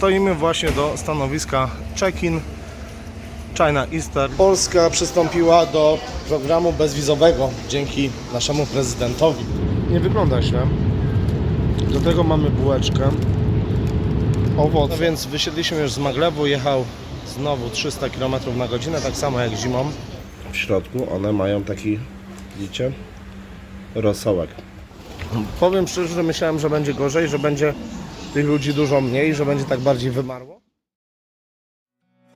Stoimy właśnie do stanowiska check-in China Eastern. Polska przystąpiła do programu bezwizowego dzięki naszemu prezydentowi. Nie wygląda źle. Do tego mamy bułeczkę. Owoc. No więc wysiedliśmy już z Maglewu, jechał znowu 300 km na godzinę, tak samo jak zimą. W środku one mają taki, widzicie, rosołek. Powiem szczerze, że myślałem, że będzie gorzej, że będzie tych ludzi dużo mniej, że będzie tak bardziej wymarło.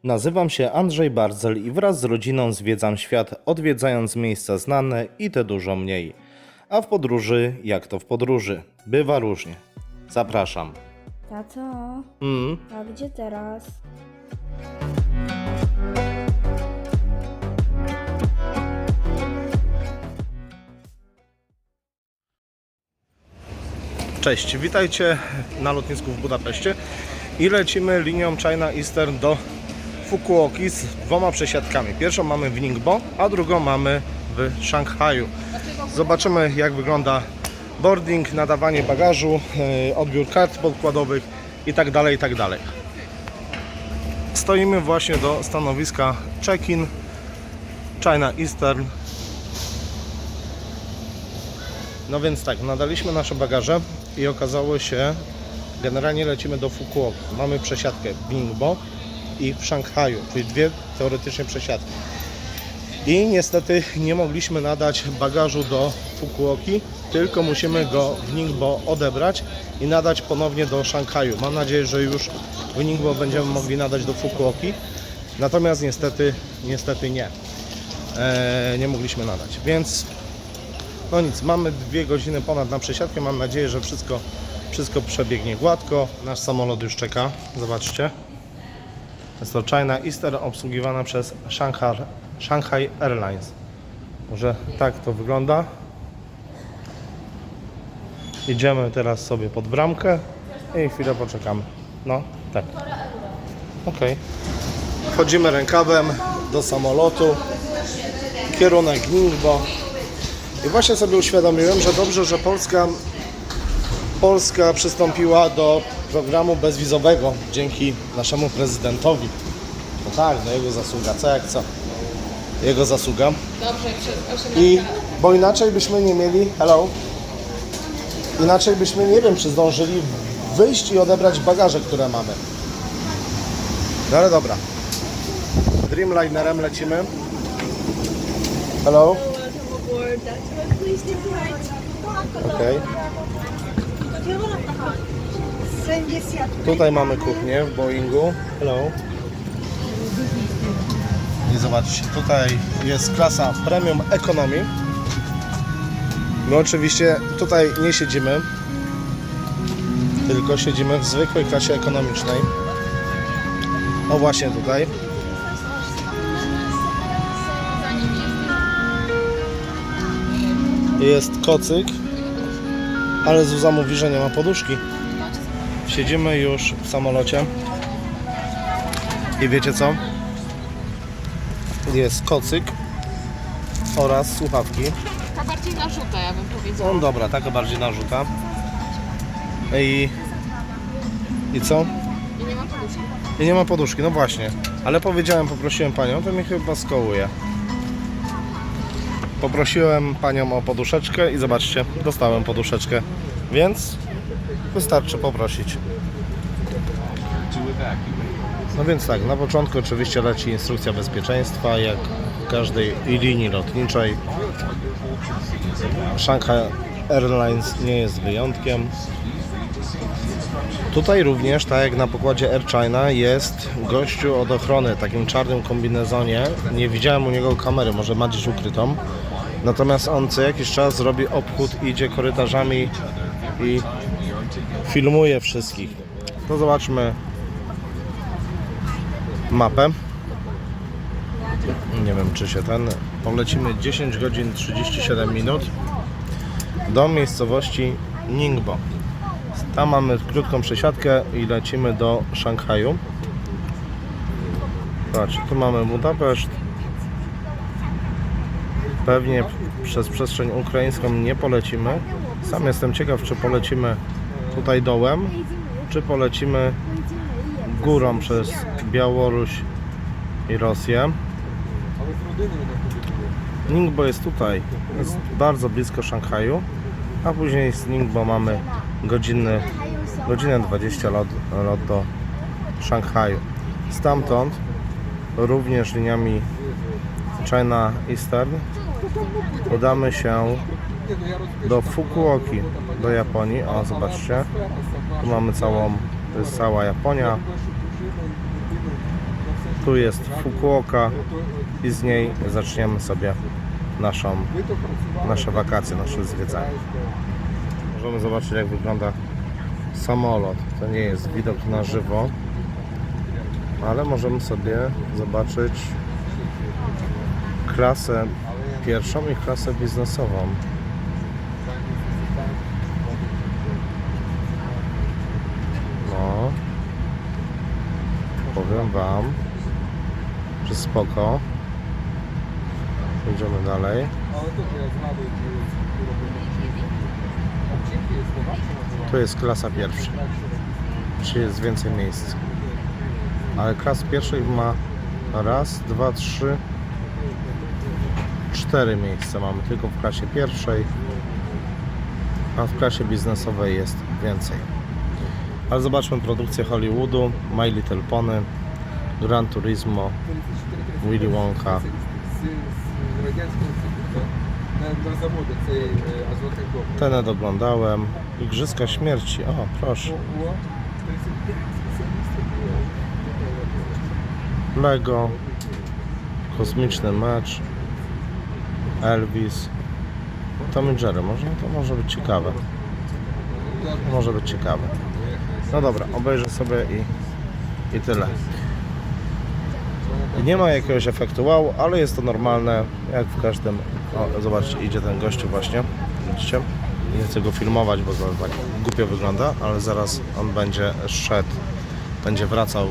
Nazywam się Andrzej Barzel i wraz z rodziną zwiedzam świat, odwiedzając miejsca znane i te dużo mniej. A w podróży, jak to w podróży, bywa różnie. Zapraszam. Tato, Mm. a gdzie teraz? Cześć, witajcie na lotnisku w Budapeszcie i lecimy linią China Eastern do Fukuoki z dwoma przesiadkami. Pierwszą mamy w Ningbo, a drugą mamy w Szanghaju. Zobaczymy jak wygląda boarding, nadawanie bagażu, yy, odbiór kart podkładowych i tak dalej, i tak. Stoimy właśnie do stanowiska check-in China Eastern no więc tak, nadaliśmy nasze bagaże i okazało się, generalnie lecimy do Fukuoki. Mamy przesiadkę w Ningbo i w Szanghaju, czyli dwie teoretycznie przesiadki. I niestety nie mogliśmy nadać bagażu do Fukuoki, tylko musimy go w Ningbo odebrać i nadać ponownie do Szanghaju. Mam nadzieję, że już w Ningbo będziemy mogli nadać do Fukuoki. Natomiast niestety, niestety nie. Eee, nie mogliśmy nadać. Więc no nic, mamy dwie godziny ponad na przesiadkę. Mam nadzieję, że wszystko, wszystko przebiegnie gładko. Nasz samolot już czeka. Zobaczcie. Jest to China Eastern obsługiwana przez Shanghai, Shanghai Airlines. Może tak to wygląda. Idziemy teraz sobie pod bramkę i chwilę poczekamy. No, tak. Ok. Wchodzimy rękawem do samolotu. Kierunek Ningbo. I właśnie sobie uświadomiłem, że dobrze, że Polska, Polska przystąpiła do programu bezwizowego dzięki naszemu prezydentowi. No tak, no jego zasługa, co jak co. Jego zasługa. Dobrze, przez 18 I bo inaczej byśmy nie mieli, hello, inaczej byśmy nie wiem, czy zdążyli wyjść i odebrać bagaże, które mamy. No ale dobra. Dreamlinerem lecimy. Hello. Tutaj mamy kuchnię w Boeingu. Hello. I zobaczcie, tutaj jest klasa Premium Economy. My oczywiście tutaj nie siedzimy, tylko siedzimy w zwykłej klasie ekonomicznej. O właśnie tutaj. Jest kocyk, ale Zuza mówi, że nie ma poduszki. Siedzimy już w samolocie. I wiecie co? Jest kocyk oraz słuchawki. Ta bardziej narzuta, ja bym powiedziała. No dobra, taka bardziej narzuta. I... I co? I nie ma poduszki. I nie ma poduszki, no właśnie. Ale powiedziałem, poprosiłem panią, to mnie chyba skołuje. Poprosiłem panią o poduszeczkę i zobaczcie, dostałem poduszeczkę. Więc wystarczy poprosić. No więc tak, na początku oczywiście leci instrukcja bezpieczeństwa, jak każdej linii lotniczej. Shanghai Airlines nie jest wyjątkiem. Tutaj również, tak jak na pokładzie Air China, jest gościu od ochrony, takim czarnym kombinezonie. Nie widziałem u niego kamery, może ma gdzieś ukrytą. Natomiast on co jakiś czas robi obchód, idzie korytarzami i filmuje wszystkich. To zobaczmy mapę. Nie wiem czy się ten. Polecimy 10 godzin 37 minut do miejscowości Ningbo. Tam mamy krótką przesiadkę i lecimy do Szanghaju. Patrz, tu mamy Budapeszt. Pewnie przez przestrzeń ukraińską nie polecimy. Sam jestem ciekaw, czy polecimy tutaj dołem, czy polecimy górą przez Białoruś i Rosję. Ningbo jest tutaj, jest bardzo blisko Szanghaju, a później z Ningbo mamy godziny, godzinę 20 lot, lot do Szanghaju. Stamtąd również liniami China Eastern udamy się do Fukuoki, do Japonii. O, zobaczcie, tu mamy całą, to jest cała Japonia. Tu jest Fukuoka i z niej zaczniemy sobie naszą, nasze wakacje, nasze zwiedzanie. Możemy zobaczyć jak wygląda samolot. To nie jest widok na żywo, ale możemy sobie zobaczyć klasę pierwszą i klasę biznesową. No, powiem Wam, że spoko. Idziemy dalej. Tu jest klasa pierwsza, czyli jest więcej miejsc. Ale klas pierwszej ma raz, dwa, trzy, cztery miejsca mamy tylko w klasie pierwszej, a w klasie biznesowej jest więcej. Ale zobaczmy produkcję Hollywoodu, My Little Pony, Gran Turismo, Willy Wonka. Tenet oglądałem. Igrzyska Śmierci, o proszę. Lego, Kosmiczny Mecz, Elvis. Tom i Jerry. Może to może być ciekawe. Może być ciekawe. No dobra, obejrzę sobie i, i tyle. Nie ma jakiegoś efektu wow, ale jest to normalne, jak w każdym. O, zobaczcie, idzie ten gościu właśnie. Widzicie? Nie chcę go filmować, bo to tak głupio wygląda, ale zaraz on będzie szedł, będzie wracał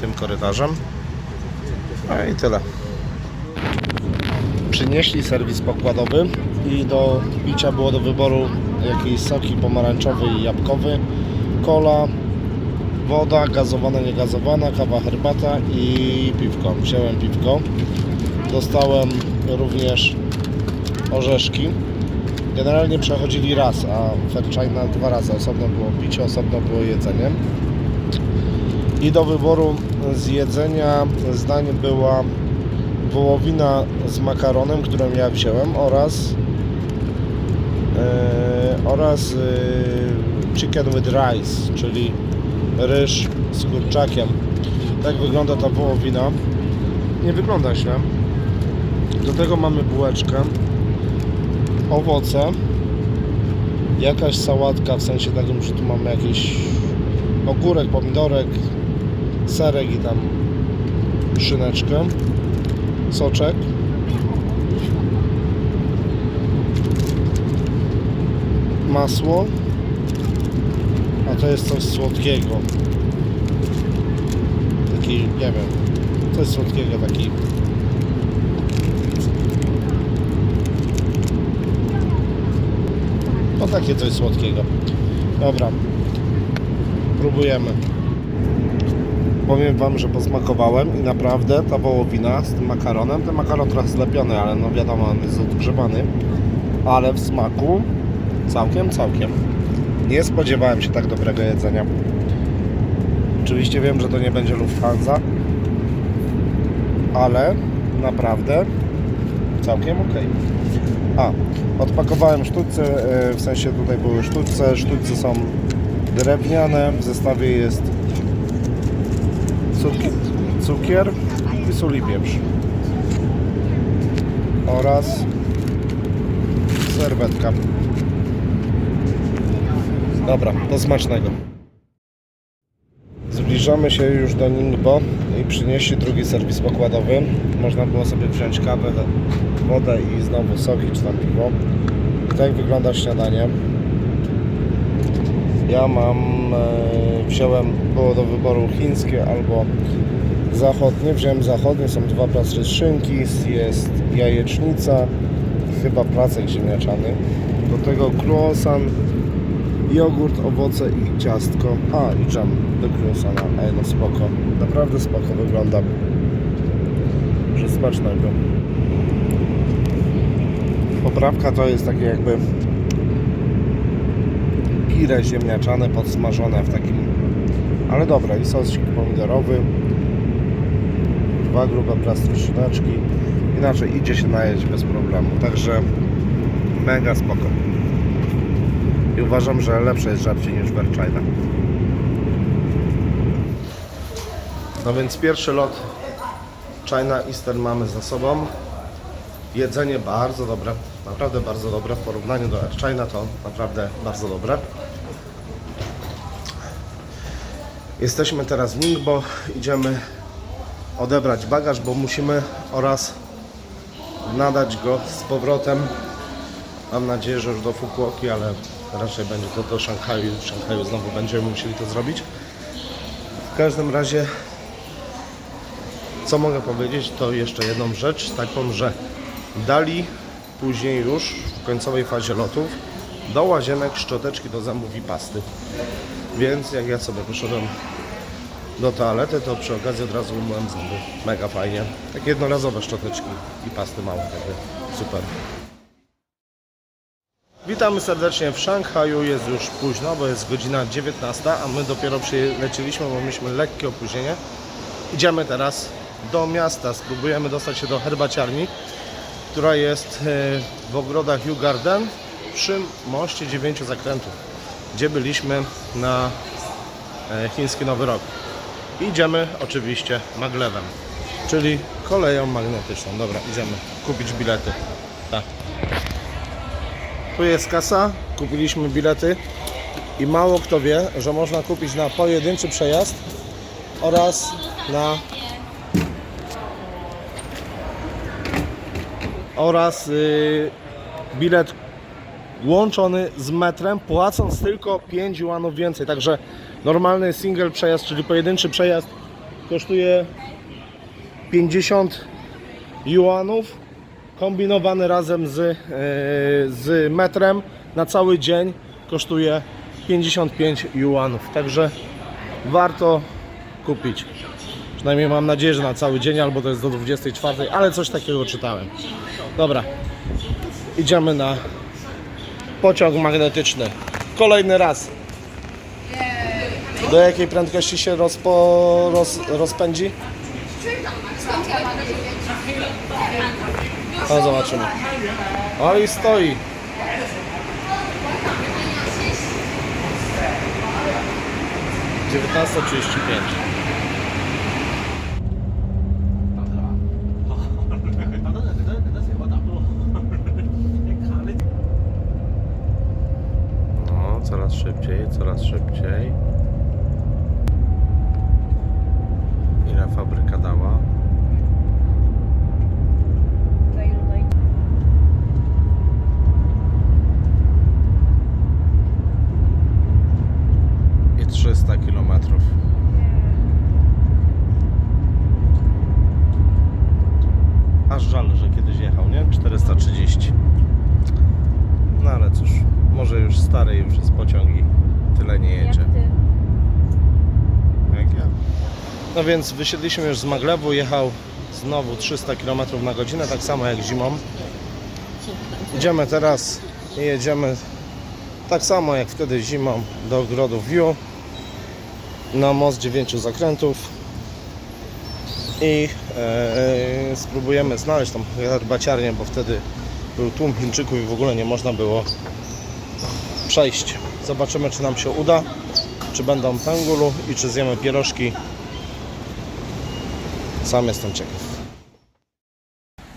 tym korytarzem. No i tyle. Przynieśli serwis pokładowy i do picia było do wyboru jakieś soki pomarańczowy i jabłkowy, cola, woda, gazowana, niegazowana, kawa, herbata i piwko. Wziąłem piwko. Dostałem również orzeszki. Generalnie przechodzili raz, a Fairchina dwa razy. Osobno było picie, osobno było jedzenie. I do wyboru z jedzenia zdaniem była wołowina z makaronem, którą ja wziąłem oraz e, oraz e, chicken with rice, czyli ryż z kurczakiem. Tak wygląda ta wołowina. Nie wygląda źle. Do tego mamy bułeczkę, owoce, jakaś sałatka, w sensie takim, że tu mamy jakiś ogórek, pomidorek, serek i tam szyneczkę, soczek. Masło, a to jest coś słodkiego. Taki, nie wiem, coś słodkiego, taki No takie coś słodkiego. Dobra. Próbujemy. Powiem Wam, że posmakowałem i naprawdę ta wołowina z tym makaronem, ten makaron trochę zlepiony, ale no wiadomo, on jest odgrzewany, ale w smaku całkiem, całkiem. Nie spodziewałem się tak dobrego jedzenia. Oczywiście wiem, że to nie będzie Lufthansa, ale naprawdę całkiem ok. A, odpakowałem sztućce, e, w sensie tutaj były sztućce, sztućce są drewniane, w zestawie jest cukier, cukier i sól i pieprz oraz serwetka. Dobra, do smacznego. Zbliżamy się już do Ningbo i przynieśli drugi serwis pokładowy. Można było sobie wziąć kawę, wodę i znowu soki czy tam piwo. Tak wygląda śniadanie. Ja mam, e, wziąłem, było do wyboru chińskie albo zachodnie. Wziąłem zachodnie, są dwa plastry z szynki, jest jajecznica i chyba placek ziemniaczany. Do tego croissant jogurt, owoce i ciastko. A, i dżem do croissanta. Ej, no spoko. Naprawdę spoko wygląda. Że smacznego. Poprawka to jest takie jakby pire ziemniaczane podsmażone w takim ale dobre i sosik pomidorowy. Dwa grube plastyczneczki inaczej idzie się najeść bez problemu także mega spoko. I uważam, że lepsze jest żarcie niż Werczajna. No więc pierwszy lot. China Eastern mamy za sobą. Jedzenie bardzo dobre, naprawdę bardzo dobre. W porównaniu do Air China to naprawdę bardzo dobre. Jesteśmy teraz w Ningbo, idziemy odebrać bagaż, bo musimy oraz nadać go z powrotem. Mam nadzieję, że już do Fukuoki, ale raczej będzie to do Szanghaju w Szanghaju znowu będziemy musieli to zrobić. W każdym razie co mogę powiedzieć, to jeszcze jedną rzecz, taką, że dali później już w końcowej fazie lotów do łazienek szczoteczki do zębów pasty. Więc jak ja sobie wyszedłem do toalety, to przy okazji od razu umyłem zęby. Mega fajnie. Takie jednorazowe szczoteczki i pasty małe, takie super. Witamy serdecznie w Szanghaju. Jest już późno, bo jest godzina 19, a my dopiero przylecieliśmy, bo mieliśmy lekkie opóźnienie. Idziemy teraz do miasta. Spróbujemy dostać się do herbaciarni, która jest e, w ogrodach Yu Garden przy moście dziewięciu zakrętów, gdzie byliśmy na e, chiński Nowy Rok. Idziemy oczywiście maglewem, czyli koleją magnetyczną. Dobra, idziemy kupić bilety. Tak. Tu jest kasa, kupiliśmy bilety i mało kto wie, że można kupić na pojedynczy przejazd oraz na oraz y, bilet łączony z metrem, płacąc tylko 5 juanów więcej. Także normalny single przejazd, czyli pojedynczy przejazd kosztuje 50 juanów, kombinowany razem z, y, z metrem na cały dzień kosztuje 55 juanów. Także warto kupić. Przynajmniej mam nadzieję, że na cały dzień, albo to jest do 24, ale coś takiego czytałem. Dobra, idziemy na pociąg magnetyczny. Kolejny raz. Do jakiej prędkości się rozpo, roz, rozpędzi? No zobaczymy. O i stoi. Dziewiętnasta trzydzieści pięć. No, coraz szybciej, coraz szybciej. Ile fabryka dała? I 300 kilometrów. Aż żal, że kiedyś jechał, nie? 430. No ale cóż, może już stary już jest pociąg i tyle nie jedzie. Jak ja. No więc wysiedliśmy już z Maglewu, jechał znowu 300 km na godzinę, tak samo jak zimą. Idziemy teraz i jedziemy tak samo jak wtedy zimą do ogrodu View na most dziewięciu zakrętów i e, spróbujemy znaleźć tą herbaciarnię, bo wtedy był tłum Chińczyków i w ogóle nie można było przejść. Zobaczymy, czy nam się uda, czy będą tangulu i czy zjemy pierożki. Sam jestem ciekaw.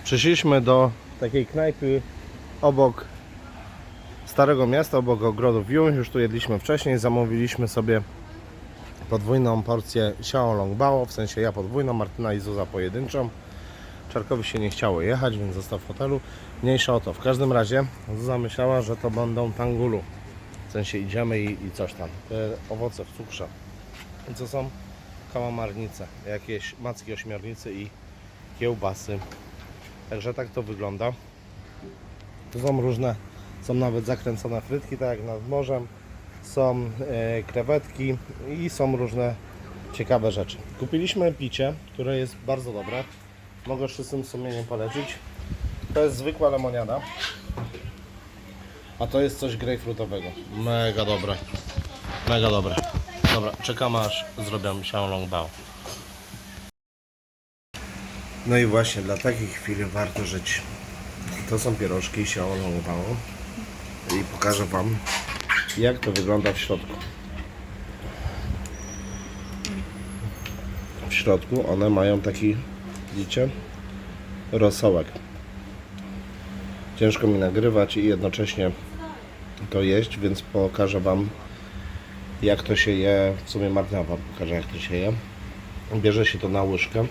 Przyszliśmy do takiej knajpy obok Starego Miasta, obok ogrodu View. Już tu jedliśmy wcześniej. Zamówiliśmy sobie podwójną porcję Xiaolong Bao, w sensie ja podwójną, Martyna i Zuza pojedynczą. Czarkowi się nie chciało jechać, więc został w hotelu. Mniejsza o to. W każdym razie Zuza myślała, że to będą tangulu. W sensie idziemy i, i coś tam. Te owoce w cukrze. I co są? Kałamarnice, jakieś macki ośmiornicy i kiełbasy. Także tak to wygląda. Tu są różne, są nawet zakręcone frytki, tak jak nad morzem. są e, krewetki i są różne ciekawe rzeczy. Kupiliśmy picie, które jest bardzo dobre. Mogę z czystym sumieniem polecić. To jest zwykła lemoniada. A to jest coś grejpfrutowego. Mega dobre. Mega dobre. Dobra, czekam aż zrobią Xiaolong Bao. No i właśnie dla takich chwil warto żyć. To są pierożki Xiaolong Bao. I pokażę Wam jak to wygląda w środku. W środku one mają taki, widzicie, rosołek. Ciężko mi nagrywać i jednocześnie to jeść, więc pokażę Wam jak to się je. W sumie Marta Wam pokaże jak to się je. Bierze się to na łyżkę.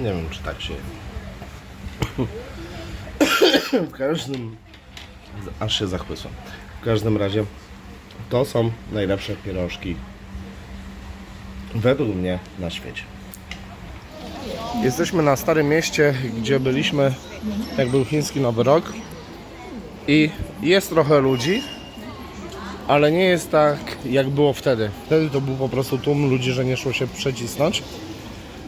Nie wiem czy tak się je. W każdym aż się zachłysłem. W każdym razie to są najlepsze pierożki według mnie na świecie. Jesteśmy na Starym Mieście, gdzie byliśmy, jak był chiński Nowy Rok. I jest trochę ludzi, ale nie jest tak, jak było wtedy. Wtedy to był po prostu tłum ludzi, że nie szło się przecisnąć.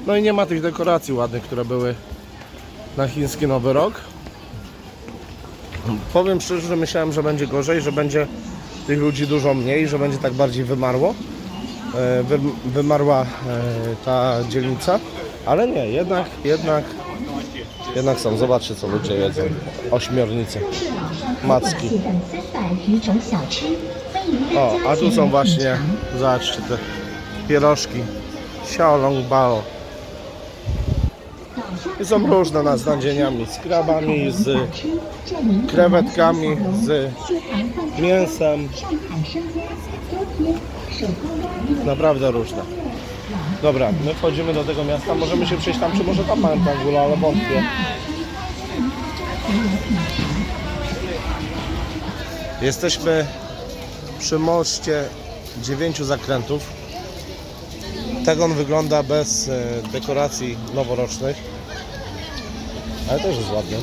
No i nie ma tych dekoracji ładnych, które były na chiński Nowy Rok. Powiem szczerze, że myślałem, że będzie gorzej, że będzie tych ludzi dużo mniej, że będzie tak bardziej wymarło. E, wy, wymarła e, ta dzielnica, ale nie, jednak, jednak, jednak są. Zobaczcie, co ludzie jedzą. Ośmiornice, macki. O, a tu są właśnie, zobaczcie te pierożki. Xiaolong Bao. I są różne nad znalezieniami, z krabami, z krewetkami, z mięsem. Naprawdę różne. Dobra, my wchodzimy do tego miasta. Możemy się przejść tam, czy może tam mają tangula, ale wątpię. Jesteśmy przy moście dziewięciu zakrętów. Tak on wygląda bez e, dekoracji noworocznych. Ale też jest ładny.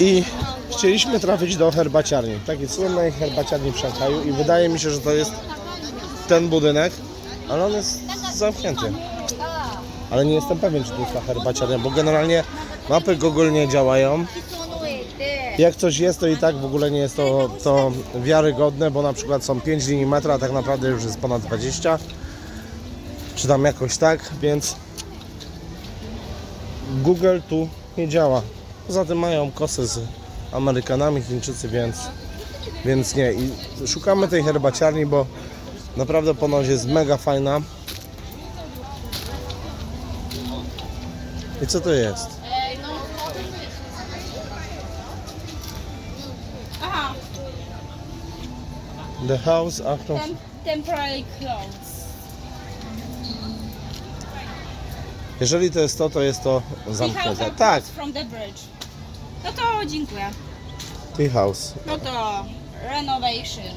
I chcieliśmy trafić do herbaciarni, takiej słynnej herbaciarni w Szanghaju i wydaje mi się, że to jest ten budynek, ale on jest zamknięty. Ale nie jestem pewien, czy to jest ta herbaciarnia, bo generalnie mapy Google nie działają. Jak coś jest, to i tak w ogóle nie jest to, to wiarygodne, bo na przykład są 5 linii metra, a tak naprawdę już jest ponad 20. Czy tam jakoś tak, więc Google tu nie działa. Poza tym mają kosy z Amerykanami, Chińczycy, więc, więc nie. I szukamy tej herbaciarni, bo naprawdę ponoć jest mega fajna. I co to jest? Aha, The House After... tem temporary clothes. Jeżeli to jest to, to jest to zamknięte. Tak, clothes from the bridge. No to dziękuję. House. No to renovation.